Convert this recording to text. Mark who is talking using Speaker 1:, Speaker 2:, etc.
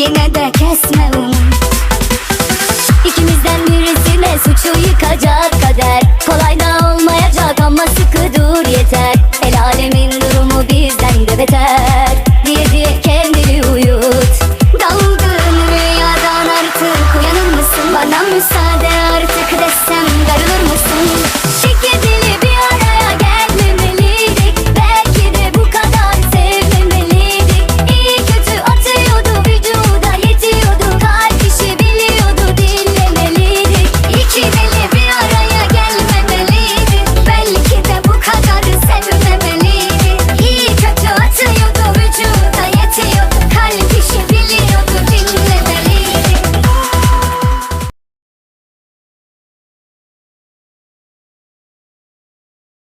Speaker 1: Yine de kesme umut